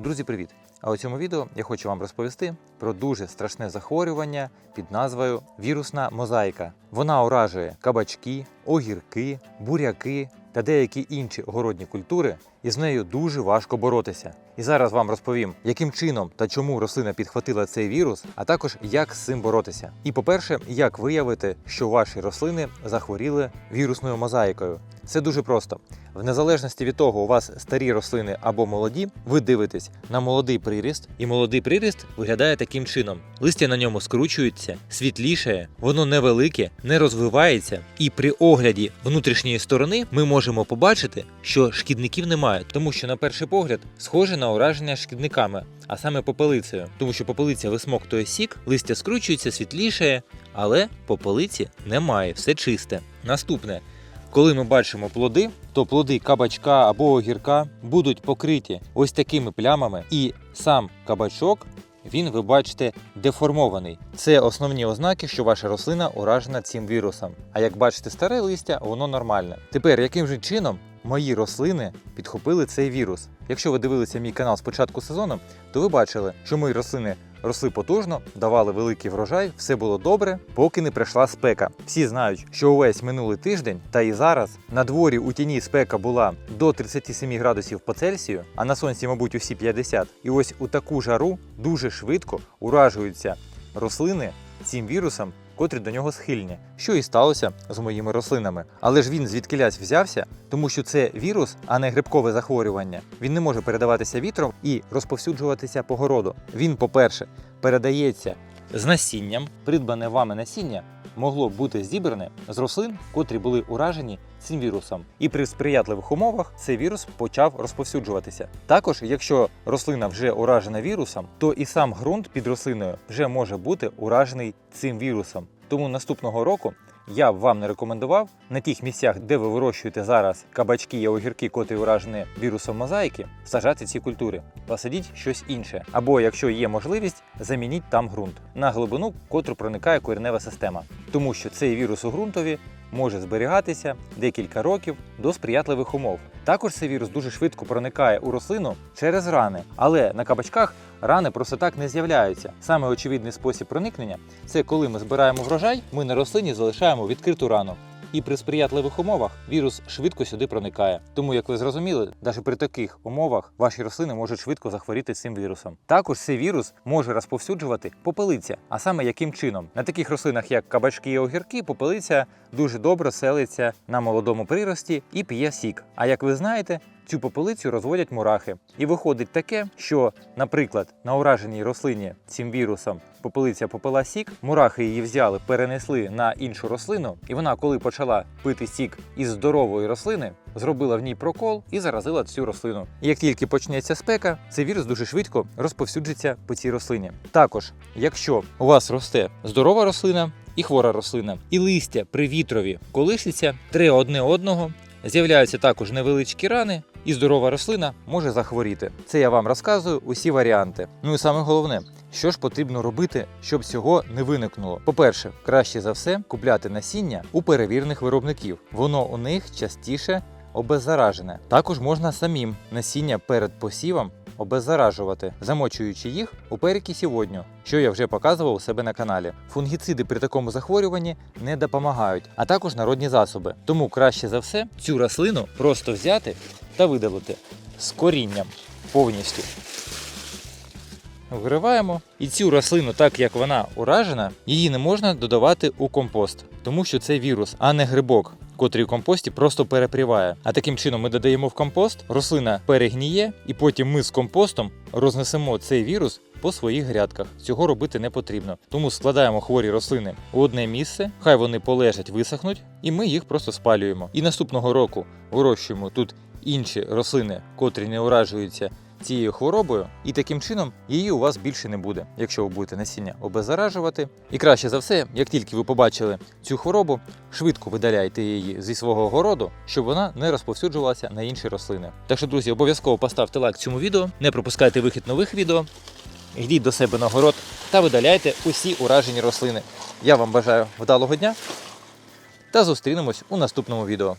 Друзі, привіт! А у цьому відео я хочу вам розповісти про дуже страшне захворювання під назвою вірусна мозаїка. Вона уражує кабачки, огірки, буряки та деякі інші огородні культури, і з нею дуже важко боротися. І зараз вам розповім, яким чином та чому рослина підхватила цей вірус, а також як з цим боротися. І по-перше, як виявити, що ваші рослини захворіли вірусною мозаїкою. Це дуже просто. В незалежності від того, у вас старі рослини або молоді, ви дивитесь на молодий приріст, і молодий приріст виглядає таким чином: листя на ньому скручується, світлішає, воно невелике, не розвивається, і при огляді внутрішньої сторони ми можемо побачити, що шкідників немає, тому що на перший погляд схоже на ураження шкідниками, а саме попелицею, тому що попелиця висмоктує сік, листя скручується, світлішає, але попелиці немає, все чисте. Наступне. Коли ми бачимо плоди, то плоди кабачка або огірка будуть покриті ось такими плямами, і сам кабачок. Він, ви бачите, деформований. Це основні ознаки, що ваша рослина уражена цим вірусом. А як бачите, старе листя, воно нормальне. Тепер, яким же чином мої рослини підхопили цей вірус? Якщо ви дивилися мій канал з початку сезону, то ви бачили, що мої рослини росли потужно, давали великий врожай, все було добре, поки не прийшла спека. Всі знають, що увесь минулий тиждень, та і зараз на дворі у тіні спека була до 37 градусів по Цельсію, а на сонці, мабуть, усі 50. І ось у таку жару дуже швидко уражуються рослини цим вірусом. Котрі до нього схильні, що і сталося з моїми рослинами. Але ж він звідкилясь взявся, тому що це вірус, а не грибкове захворювання. Він не може передаватися вітром і розповсюджуватися по городу. Він, по-перше, передається з насінням, придбане вами насіння могло бути зібране з рослин, котрі були уражені цим вірусом. І при сприятливих умовах цей вірус почав розповсюджуватися. Також, якщо рослина вже уражена вірусом, то і сам ґрунт під рослиною вже може бути уражений цим вірусом. Тому наступного року я б вам не рекомендував на тих місцях, де ви вирощуєте зараз кабачки і огірки, котрі уражені вірусом мозаїки, сажати ці культури. Посадіть щось інше. Або, якщо є можливість, замініть там ґрунт на глибину, котру проникає коренева система. Тому що цей вірус у ґрунтові може зберігатися декілька років до сприятливих умов. Також цей вірус дуже швидко проникає у рослину через рани, але на кабачках рани просто так не з'являються. Саме очевидний спосіб проникнення це коли ми збираємо врожай, ми на рослині залишаємо відкриту рану. І при сприятливих умовах вірус швидко сюди проникає. Тому, як ви зрозуміли, навіть при таких умовах ваші рослини можуть швидко захворіти цим вірусом. Також цей вірус може розповсюджувати попелиця. А саме яким чином? На таких рослинах, як кабачки і огірки, попелиця дуже добре селиться на молодому прирості і п'є сік. А як ви знаєте, Цю попелицю розводять мурахи. І виходить таке, що, наприклад, на ураженій рослині цим вірусом попелиця попила сік, мурахи її взяли, перенесли на іншу рослину, і вона, коли почала пити сік із здорової рослини, зробила в ній прокол і заразила цю рослину. І як тільки почнеться спека, цей вірус дуже швидко розповсюджиться по цій рослині. Також, якщо у вас росте здорова рослина і хвора рослина, і листя при вітрові колишиться три одне одного. З'являються також невеличкі рани, і здорова рослина може захворіти. Це я вам розказую усі варіанти. Ну і саме головне, що ж потрібно робити, щоб цього не виникнуло. По-перше, краще за все купляти насіння у перевірених виробників. Воно у них частіше обеззаражене. Також можна самим насіння перед посівом обеззаражувати, замочуючи їх у перекисі водню, що я вже показував у себе на каналі. Фунгіциди при такому захворюванні не допомагають, а також народні засоби. Тому краще за все цю рослину просто взяти та видалити з корінням повністю. Вгриваємо. І цю рослину, так як вона уражена, її не можна додавати у компост, тому що це вірус, а не грибок. Котрий у компості просто перепріває. А таким чином ми додаємо в компост, рослина перегніє, і потім ми з компостом рознесемо цей вірус по своїх грядках. Цього робити не потрібно. Тому складаємо хворі рослини у одне місце, хай вони полежать, висохнуть, і ми їх просто спалюємо. І наступного року вирощуємо тут інші рослини, котрі не уражуються цією хворобою, і таким чином її у вас більше не буде, якщо ви будете насіння обеззаражувати. І краще за все, як тільки ви побачили цю хворобу, швидко видаляйте її зі свого городу, щоб вона не розповсюджувалася на інші рослини. Так що, друзі, обов'язково поставте лайк цьому відео, не пропускайте вихід нових відео. Йдіть до себе на город та видаляйте усі уражені рослини. Я вам бажаю вдалого дня та зустрінемось у наступному відео.